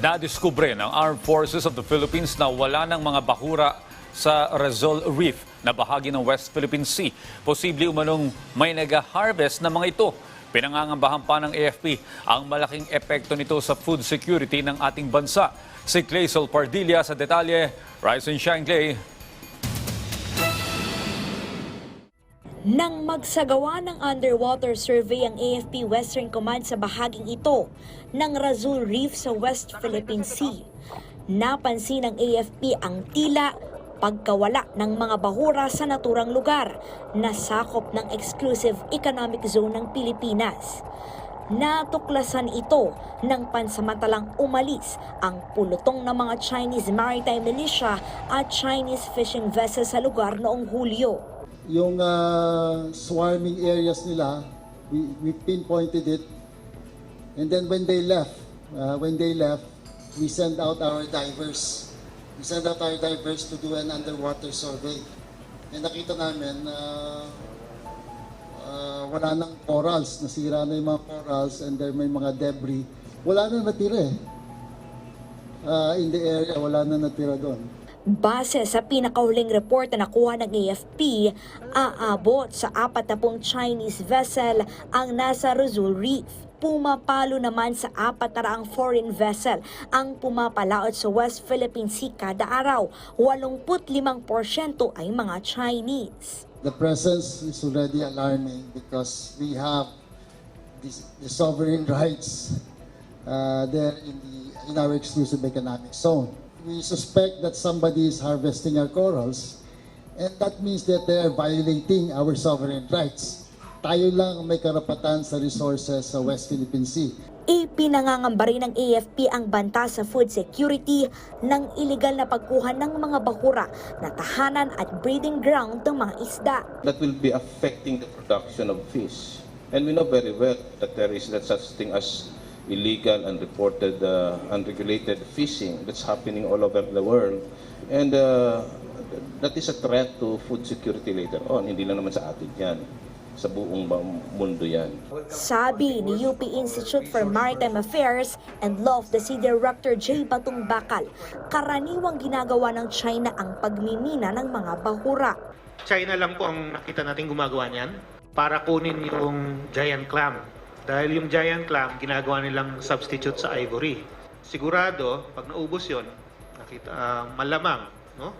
Nadiskubre ng Armed Forces of the Philippines na wala ng mga bakura sa Rizal Reef na bahagi ng West Philippine Sea. Posible umanong may nag-harvest na mga ito. Pinangangambahan pa ng AFP ang malaking epekto nito sa food security ng ating bansa. Si Clay Solpardilla sa detalye. Rise and shine, Clay. Nang magsagawa ng underwater survey ang AFP Western Command sa bahaging ito ng Razul Reef sa West Philippine Sea, napansin ng AFP ang tila pagkawala ng mga bahura sa naturang lugar na sakop ng exclusive economic zone ng Pilipinas. Natuklasan ito ng pansamantalang umalis ang pulutong ng mga Chinese maritime militia at Chinese fishing vessel sa lugar noong Hulyo. Yung uh, swarming areas nila, we, we pinpointed it. And then when they left, uh, when they left, we sent out our divers. We sent out our divers to do an underwater survey. And nakita namin na uh, wala nang corals, nasira na yung mga corals and then may mga debris. Wala na natira eh. Uh, in the area, wala na natira doon. Base sa pinakahuling report na nakuha ng AFP, aabot sa 40 Chinese vessel ang nasa Rizal Reef. Pumapalo naman sa apat na raang foreign vessel ang pumapalaot sa West Philippine Sea kada araw. 85% ay mga Chinese. the presence is already alarming because we have this, the sovereign rights uh, there in, the, in our exclusive economic zone. We suspect that somebody is harvesting our corals and that means that they are violating our sovereign rights. Tayo lang ang may karapatan sa resources sa West Philippine Sea. Ipinangangamba rin ng AFP ang banta sa food security ng illegal na pagkuha ng mga bakura na tahanan at breeding ground ng mga isda. that will be affecting the production of fish. And we know very well that there is that such thing as illegal, unreported, uh, unregulated fishing that's happening all over the world. And uh, that is a threat to food security later on. Hindi lang naman sa atin yan. Sa buong mundo yan. Sabi ni UP Institute for Maritime Affairs and Law of the Sea Director J. Batong Bakal, karaniwang ginagawa ng China ang pagmimina ng mga bahura. China lang po ang nakita natin gumagawa niyan para kunin yung giant clam. Dahil yung giant clam, ginagawa nilang substitute sa ivory. Sigurado, pag naubos yon, nakita, ah, malamang, no?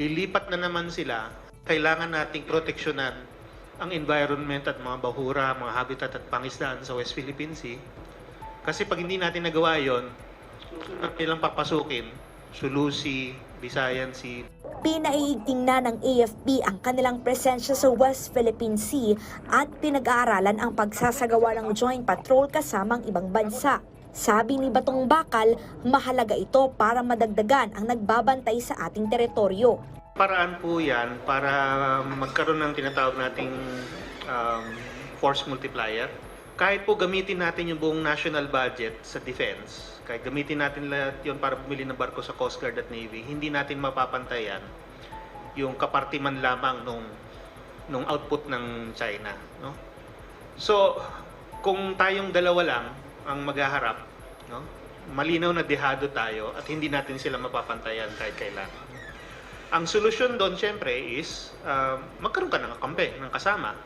lilipat na naman sila. Kailangan nating proteksyonan ang environment at mga bahura, mga habitat at pangisdaan sa West Philippine Sea. Kasi pag hindi natin nagawa yon, susunod nilang papasukin, Sulusi, Visayan Sea, Pinaiigting na ng AFP ang kanilang presensya sa West Philippine Sea at pinag-aaralan ang pagsasagawa ng joint patrol kasamang ibang bansa. Sabi ni Batong Bakal, mahalaga ito para madagdagan ang nagbabantay sa ating teritoryo. Paraan po yan para magkaroon ng tinatawag nating um, force multiplier. Kahit po gamitin natin yung buong national budget sa defense, kahit gamitin natin lahat yun para bumili ng barko sa Coast Guard at Navy, hindi natin mapapantayan yung kapartiman lamang nung nung output ng China, no? So, kung tayong dalawa lang ang maghaharap, no? Malinaw na dehado tayo at hindi natin sila mapapantayan kahit kailan. Ang solusyon doon, syempre, is uh, magkaroon ka ng kampe, ng kasama.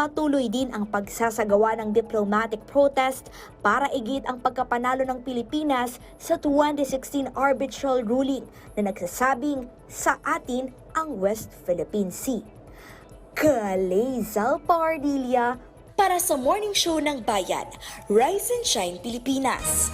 Patuloy din ang pagsasagawa ng diplomatic protest para igit ang pagkapanalo ng Pilipinas sa 2016 arbitral ruling na nagsasabing sa atin ang West Philippine Sea. Kalezal Pardilla para sa Morning Show ng Bayan, Rise and Shine Pilipinas.